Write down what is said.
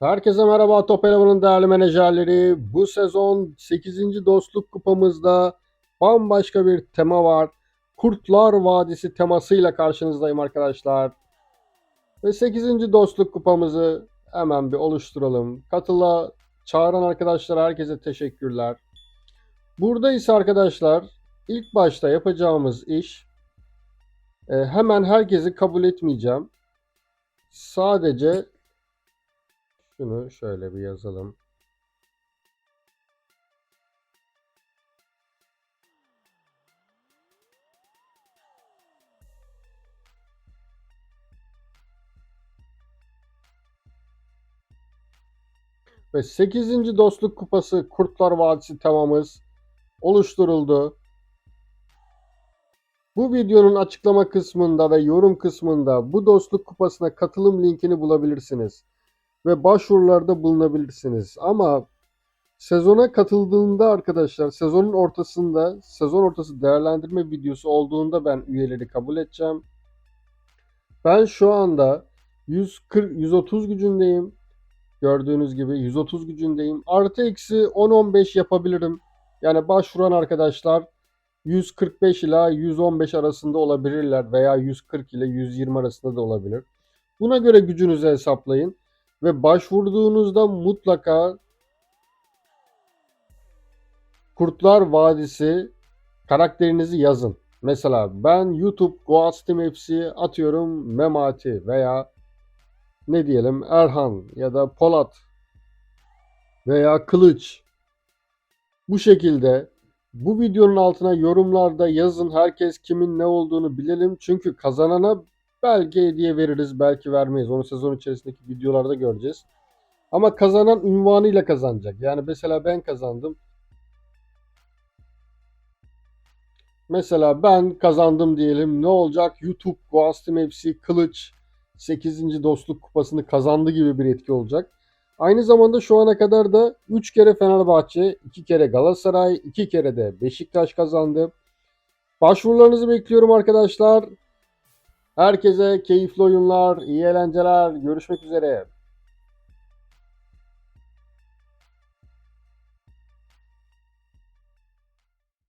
Herkese merhaba Top Eleven'ın değerli menajerleri. Bu sezon 8. Dostluk Kupamızda bambaşka bir tema var. Kurtlar Vadisi temasıyla karşınızdayım arkadaşlar. Ve 8. Dostluk Kupamızı hemen bir oluşturalım. Katıla çağıran arkadaşlara herkese teşekkürler. Burada ise arkadaşlar ilk başta yapacağımız iş e, hemen herkesi kabul etmeyeceğim. Sadece şunu şöyle bir yazalım. Ve 8. Dostluk Kupası Kurtlar Vadisi temamız oluşturuldu. Bu videonun açıklama kısmında ve yorum kısmında bu dostluk kupasına katılım linkini bulabilirsiniz ve başvurularda bulunabilirsiniz. Ama sezona katıldığında arkadaşlar sezonun ortasında sezon ortası değerlendirme videosu olduğunda ben üyeleri kabul edeceğim. Ben şu anda 140 130 gücündeyim. Gördüğünüz gibi 130 gücündeyim. Artı eksi 10-15 yapabilirim. Yani başvuran arkadaşlar 145 ila 115 arasında olabilirler veya 140 ile 120 arasında da olabilir. Buna göre gücünüzü hesaplayın ve başvurduğunuzda mutlaka Kurtlar Vadisi karakterinizi yazın. Mesela ben YouTube Goat Team FC atıyorum Memati veya ne diyelim Erhan ya da Polat veya Kılıç. Bu şekilde bu videonun altına yorumlarda yazın. Herkes kimin ne olduğunu bilelim. Çünkü kazanana belki hediye veririz, belki vermeyiz. Onu sezon içerisindeki videolarda göreceğiz. Ama kazanan ünvanıyla kazanacak. Yani mesela ben kazandım. Mesela ben kazandım diyelim. Ne olacak? YouTube, Goastim FC, Kılıç 8. Dostluk Kupası'nı kazandı gibi bir etki olacak. Aynı zamanda şu ana kadar da 3 kere Fenerbahçe, 2 kere Galatasaray, 2 kere de Beşiktaş kazandı. Başvurularınızı bekliyorum arkadaşlar. Herkese keyifli oyunlar, iyi eğlenceler. Görüşmek üzere.